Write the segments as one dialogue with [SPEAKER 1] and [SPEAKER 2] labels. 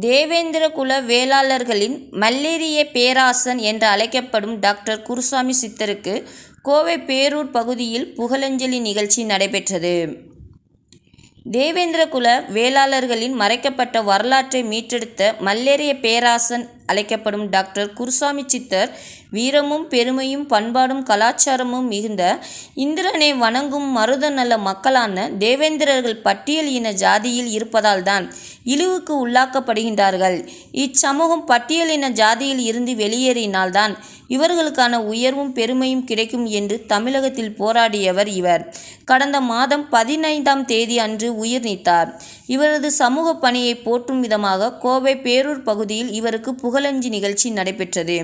[SPEAKER 1] தேவேந்திரகுல வேளாளர்களின் மல்லேரிய பேராசன் என்று அழைக்கப்படும் டாக்டர் குருசாமி சித்தருக்கு கோவை பேரூர் பகுதியில் புகழஞ்சலி நிகழ்ச்சி நடைபெற்றது. தேவேந்திரகுல வேளாளர்களின் மறைக்கப்பட்ட வரலாற்றை மீட்டெடுத்த மல்லேரிய பேராசன் அழைக்கப்படும் டாக்டர் குருசாமி சித்தர் வீரமும் பெருமையும் பண்பாடும் கலாச்சாரமும் மிகுந்த இந்திரனை வணங்கும் மருத நல மக்களான தேவேந்திரர்கள் பட்டியல் இன ஜாதியில் இருப்பதால் தான் இழிவுக்கு உள்ளாக்கப்படுகின்றார்கள். இச்சமூகம் பட்டியல் இன ஜாதியில் இருந்து வெளியேறினால்தான் இவர்களுக்கான உயர்வும் பெருமையும் கிடைக்கும் என்று தமிழகத்தில் போராடியவர் இவர். கடந்த மாதம் பதினைந்தாம் தேதி அன்று உயிர் நீத்தார். இவரது சமூக பணியை போற்றும் விதமாக கோவை பேரூர் பகுதியில் இவருக்கு புகழஞ்சி நிகழ்ச்சி நடைபெற்றது.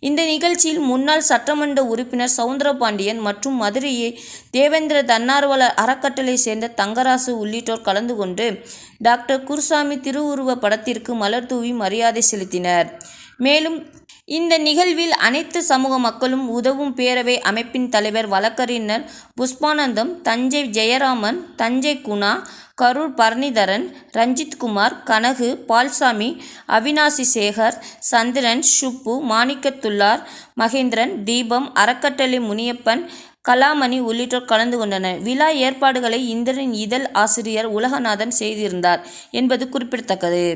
[SPEAKER 1] இந்த நிகழ்ச்சியில் முன்னாள் சட்டமன்ற உறுப்பினர் சவுந்தரபாண்டியன் மற்றும் மதுரையை தேவேந்திர தன்னார்வல அறக்கட்டளை சேர்ந்த தங்கராசு உள்ளிட்டோர் கலந்து கொண்டு டாக்டர் குருசாமி திருவுருவ படத்திற்கு மலர் தூவி மரியாதை செலுத்தினர். மேலும் இந்த நிகழ்வில் அனைத்து சமூக மக்களும் உதவும் பேரவை அமைப்பின் தலைவர் வழக்கறிஞர் புஷ்பானந்தம் தஞ்சை ஜெயராமன் தஞ்சை குணா கரூர் பரணிதரன் ரஞ்சித்குமார் கனகு பால்சாமி அவினாசி சேகர் சந்திரன் ஷுப்பு மாணிக்கத்துள்ளார் மகேந்திரன் தீபம் அறக்கட்டளை முனியப்பன் கலாமணி உள்ளிட்டோர் கலந்து கொண்டனர். விழா ஏற்பாடுகளை இந்திரன் இதழ் ஆசிரியர் உலகநாதன் செய்திருந்தார் என்பது குறிப்பிடத்தக்கது.